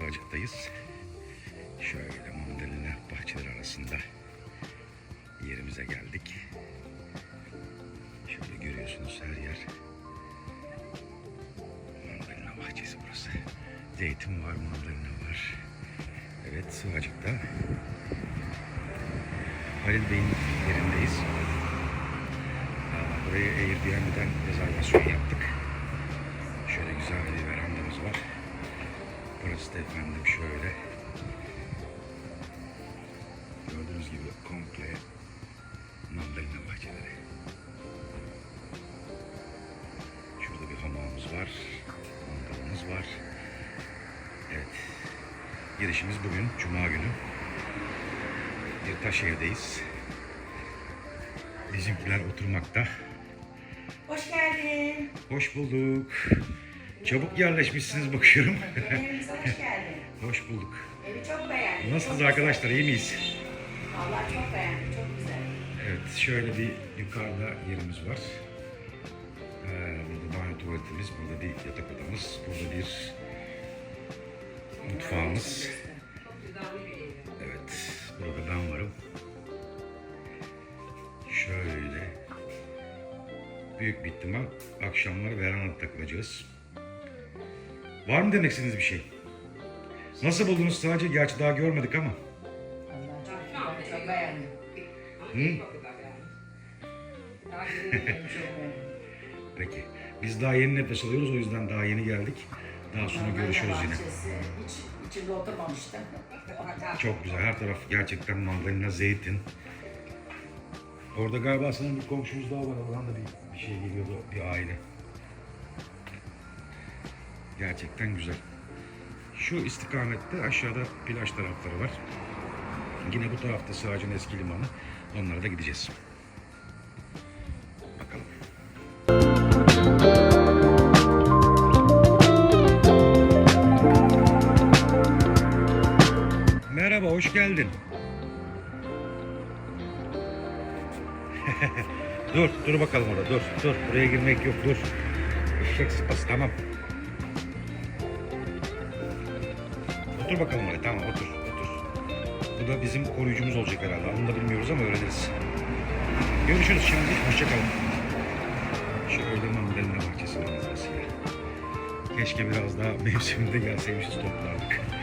Sığacıktayız. Şöyle mandalina bahçeler arasında yerimize geldik. Burası. Zeytin var, mandalina var. Evet Sığacık'ta Halil Bey'in yerindeyiz. Buraya Airbnb'den rezervasyon yaptık. Şöyle güzel bir verandamız var. Burası da efendim şöyle. Gördüğünüz gibi komple mandalina bahçeleri. Şurada bir hamamımız var. Mandalinamız var. Evet. Girişimiz bugün Cuma günü. Bir taş evdeyiz. Bizimkiler oturmakta. Hoş geldin. Hoş bulduk. Çabuk yerleşmişsiniz bakıyorum. Evimize hoş geldin. Hoş bulduk. Evi çok beğendim. Nasılsınız Çok arkadaşlar? iyi miyiz? güzel. Vallahi çok beğendim. Çok güzel. Evet, şöyle bir yukarıda yerimiz var. Tuvaletimiz, burada bir yatak odamız, burada bir mutfağımız. Evet, burada ben varım. Şöyle büyük bir ihtimal akşamları veranda takılacağız. Var mı demek istediğiniz bir şey? Nasıl buldunuz sadece? Gerçi daha görmedik ama. Hı? Peki. Biz daha yeni nefes alıyoruz o yüzden daha yeni geldik. Daha sonra görüşürüz yine. Bahçesi. Hiç içinde oturmamıştım. Çok güzel. Her taraf gerçekten mandalina, zeytin. Orada galiba sanırım bir komşumuz daha var. Oradan da bir, bir şey geliyordu. Bir aile. Gerçekten güzel. Şu istikamette aşağıda plaj tarafları var. Yine bu tarafta Sığacın eski limanı. Onlara da gideceğiz. Geldin. dur, dur bakalım orada, dur, dur. Buraya girmek yok, dur. Eşek sıpası, tamam. Otur bakalım oraya, tamam otur, otur. Bu da bizim koruyucumuz olacak herhalde. Onu da bilmiyoruz ama öğreniriz. Görüşürüz şimdi, hoşçakalın. Şöyle mandalina bahçesi manzarasıyla. Keşke biraz daha mevsiminde gelseymişiz toplardık.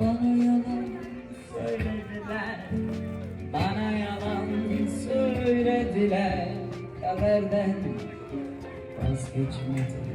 Bana yalan söylediler. Bana yalan söylediler. Kaderden vazgeçmediler